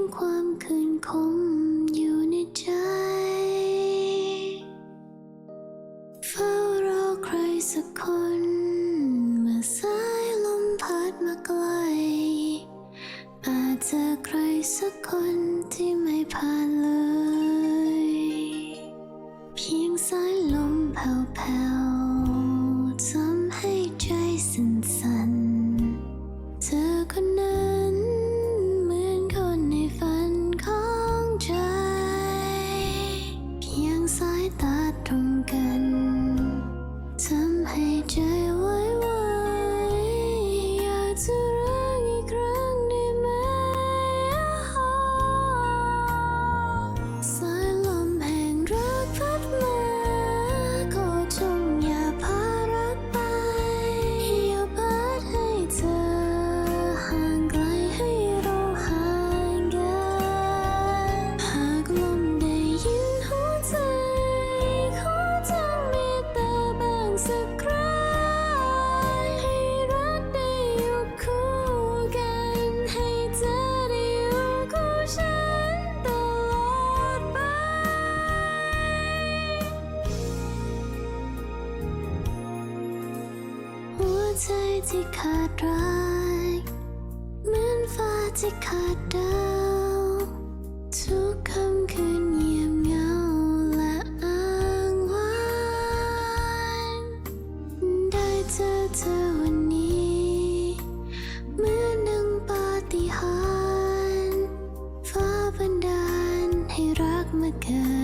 งความคืนคมอยู่ในใจ เฝ้ารอใครสักคน เมื่อสายลมพัดมาไกล อาจจะใครสักคนที่ไม่ผ่านเลย เพียงสายลมแผ่ว ใจที่ขาดรายเหมือนฟ้าที่ขาดดาวทุกคำคืนเงียบเหงาและอ้างว้างได้เจอเธอวันนี้เหมือนดังปาฏิหาริย์ฟ้าบันดาลให้รักมาเกิด